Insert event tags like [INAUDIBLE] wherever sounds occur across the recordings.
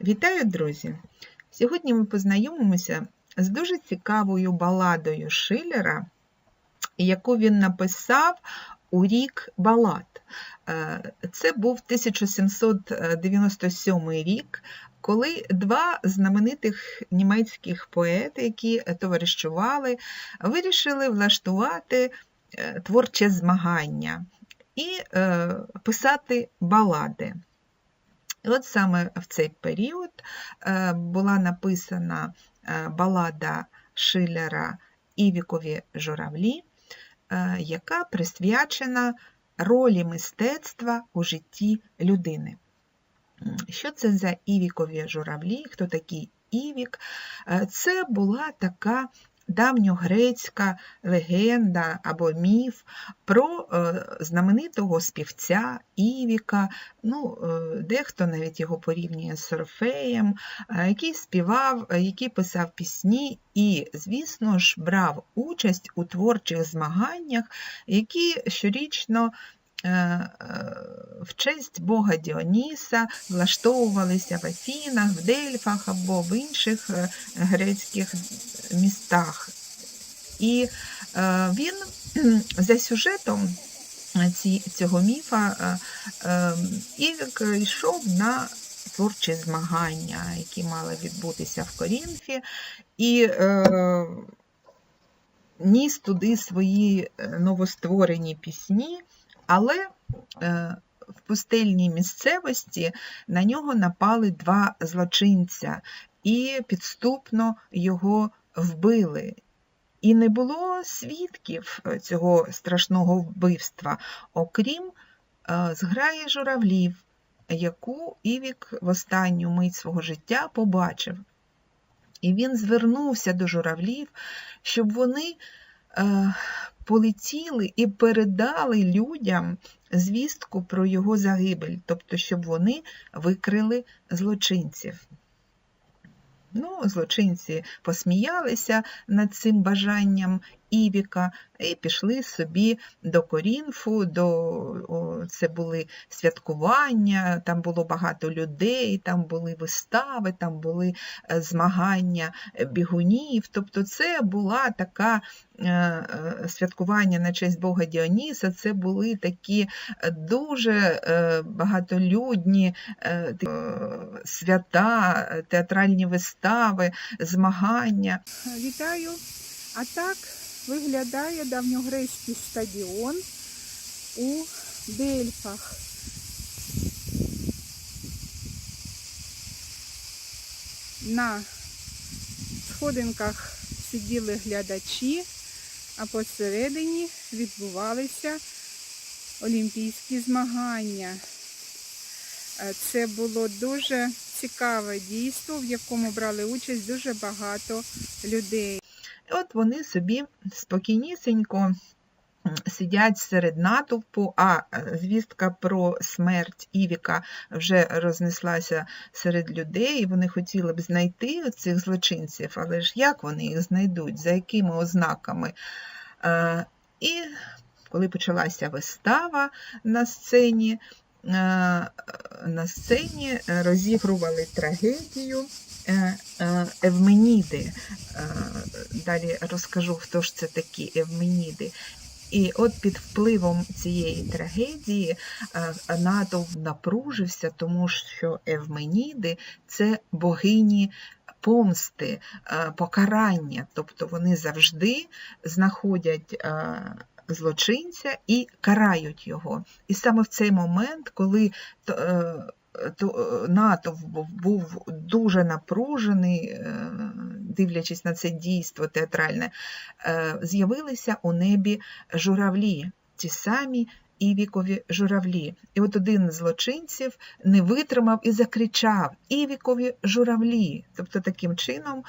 Вітаю, друзі! Сьогодні ми познайомимося з дуже цікавою баладою Шиллера, яку він написав у рік балад. Е, Це був 1797 рік, коли два знаменитих німецьких поети, які товаришували, вирішили влаштувати е, творче змагання і е, писати балади. І от саме в цей період е, була написана е, балада Шиллера Івікові журавлі, е, яка присвячена ролі мистецтва у житті людини. Що це за Івікові журавлі? Хто такий Івік? Це була така давньогрецька легенда або міф про е, знаменитого співця Івіка, ну, е, дехто навіть його порівнює з Орфеєм, е, який співав, який писав пісні і, звісно ж, брав участь у творчих змаганнях, які щорічно в честь Бога Діоніса влаштовувалися в Афінах, в Дельфах або в інших грецьких містах. І він [CLEARS THROAT] за сюжетом цього міфа Івік йшов на творчі змагання, які мали відбутися в Корінфі, і ніс туди свої новостворені пісні. Але е, в пустельній місцевості на нього напали два злочинця і підступно його вбили. І не було свідків цього страшного вбивства, окрім е, зграї журавлів, яку Івік в останню мить свого життя побачив. І він звернувся до журавлів, щоб вони е, полетіли і передали людям звістку про його загибель, тобто, щоб вони викрили злочинців. Ну, Злочинці посміялися над цим бажанням Івіка і пішли собі до Корінфу, до, це були святкування, там було багато людей, там були вистави, там були е, змагання бігунів. Тобто це була така е, е, святкування на честь Бога Діоніса, це були такі дуже багатолюдні свята, театральні вистави, змагання. Вітаю! А так виглядає давньогрецький стадіон у Дельфах. На сходинках сиділи глядачі, а посередині відбувалися олімпійські змагання. Е, це було дуже цікаве дійство, в якому брали участь дуже багато людей. От вони собі спокійнісінько сидять серед натовпу, а е, звістка про смерть Івіка вже рознеслася серед людей, і вони хотіли б знайти цих злочинців, але ж як вони їх знайдуть, за якими ознаками? Е, і коли почалася вистава на сцені, на сцені розігрували трагедію. Е, е, Евменіди. Е, далі розкажу, хто ж це такі Евменіди. І от під впливом цієї трагедії натовп напружився, тому що Евменіди це богині помсти, покарання, тобто вони завжди знаходять злочинця і карають його. І саме в цей момент, коли натовп був дуже напружений, е, дивлячись на це дійство театральне, е, з'явилися у небі журавлі, ті самі Івікові журавлі. І от один з злочинців не витримав і закричав Івікові журавлі. Тобто таким чином е,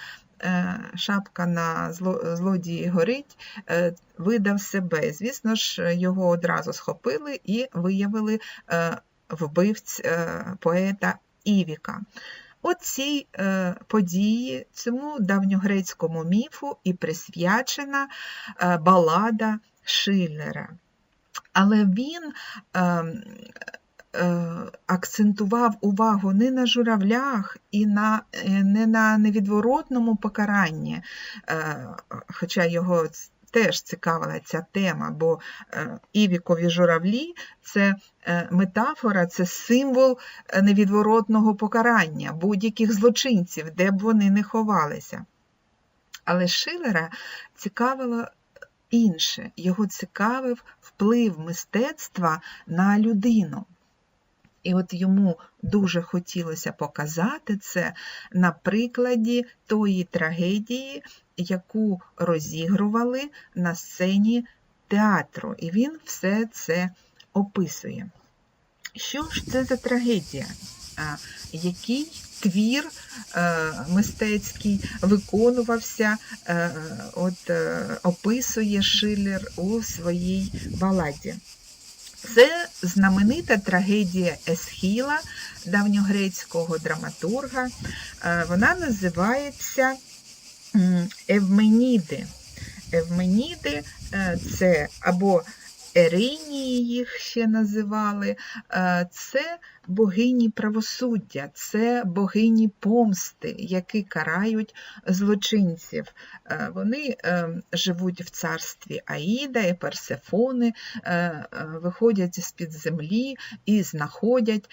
шапка на злодії горить, видав себе. Звісно ж, його одразу схопили і виявили вбивць е, поета Івіка. Оцій е, події, цьому давньогрецькому міфу і присвячена е, балада Шиллера. Але він е, акцентував увагу не на журавлях і на, е, не на невідворотному покаранні, е, хоча його теж цікавила ця тема, бо е, івікові журавлі це е, метафора, це символ е, невідворотного покарання будь-яких злочинців, де б вони не ховалися. Але Шилера цікавило інше. Його цікавив вплив мистецтва на людину. І от йому дуже хотілося показати це на прикладі тої трагедії, яку розігрували на сцені театру. І він все це описує. Що ж це за трагедія? Який твір е, мистецький виконувався, е, от, е, описує Шиллер у своїй баладі? Це знаменита трагедія Есхіла, давньогрецького драматурга. Е, Вона називається Евменіди. Евменіди е, це або Еринії їх ще називали, е, це богині правосуддя, це богині помсти, які карають злочинців. Е, Вони е, живуть в царстві Аїда і Персефони, виходять з-під землі і знаходять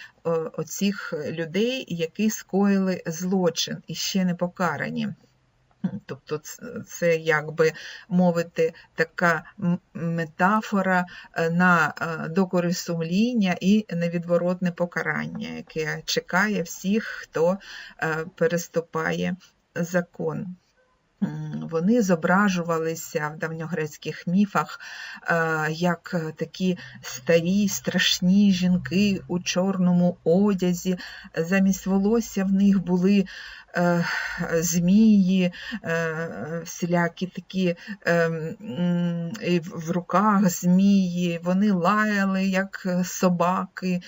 оцих людей, які скоїли злочин і ще не покарані. Тобто це, як би мовити, така метафора е, на е, докори сумління і невідворотне покарання, яке чекає всіх, хто е, переступає закон. Вони зображувалися в давньогрецьких міфах е, як такі старі, страшні жінки у чорному одязі. Замість волосся в них були е, змії, е, всілякі такі в руках змії, вони лаяли, як собаки,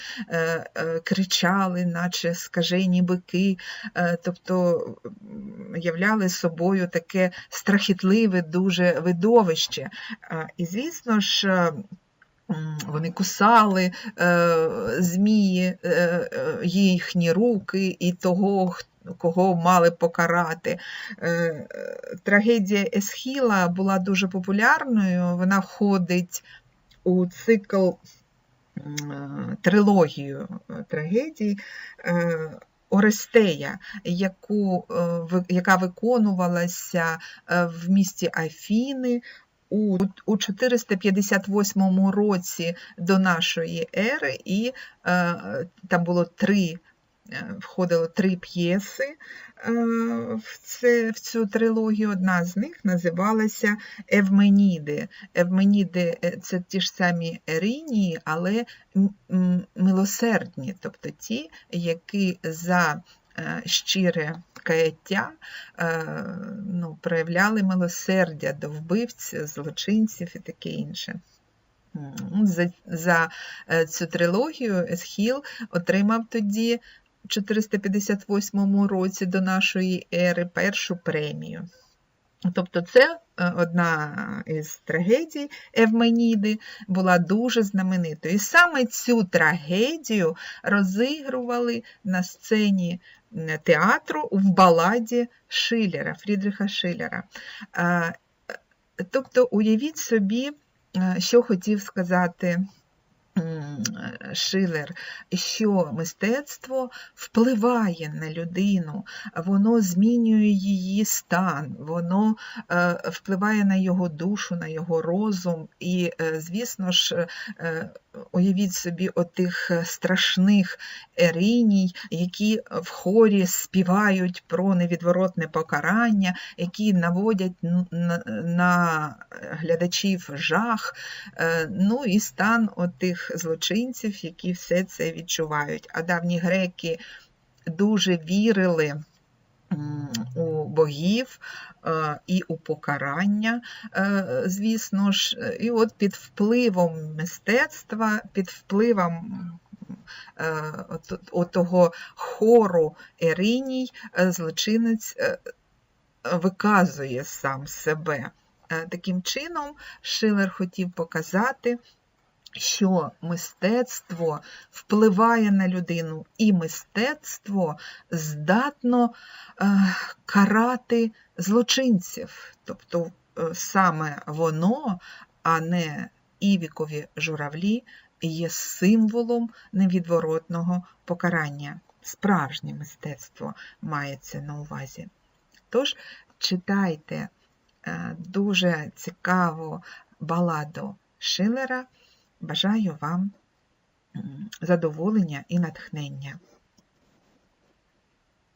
кричали, наче скажені бики, тобто являли собою таке страхітливе дуже видовище. І, звісно ж, е, вони кусали е, змії, е, їхні руки і того, кого мали покарати. Трагедія Есхіла була дуже популярною. Вона входить у цикл трилогію трагедій. Орестея, яку, е, яка виконувалася е, в місті Афіни у, у 458 році до нашої ери, і е, там було три, входило три п'єси е, в, це, в цю трилогію. Одна з них називалася Евменіди. Евменіди е, це ті ж самі Еринії, але милосердні, тобто ті, які за е, щире каяття е, ну, проявляли милосердя до вбивць, злочинців і таке інше. За, за е, цю трилогію Есхіл отримав тоді 458 році до нашої ери першу премію. Тобто це е, одна із трагедій Евменіди була дуже знаменитою. І саме цю трагедію розігрували на сцені театру в баладі Шилера, Фрідріха Шилера. Е, Тобто, уявіть собі, е, що хотів сказати Шилер, що мистецтво впливає на людину, воно змінює її стан, воно е, впливає на його душу, на його розум. І, е, звісно ж, е, уявіть собі отих страшних ериній, які в хорі співають про невідворотне покарання, які наводять на, глядачів жах, е, ну і стан отих злочинців, які все це відчувають. А давні греки дуже вірили у богів е, і у покарання, е, звісно ж, і от під впливом мистецтва, під впливом е, того хору Ериній, злочинець виказує сам себе. Таким чином, Шилер хотів показати, що мистецтво впливає на людину, і мистецтво здатно е, карати злочинців. Тобто е, саме воно, а не івікові журавлі, є символом невідворотного покарання. Справжнє мистецтво мається на увазі. Тож читайте е, дуже цікаву баладу Шилера. Бажаю вам задоволення і натхнення.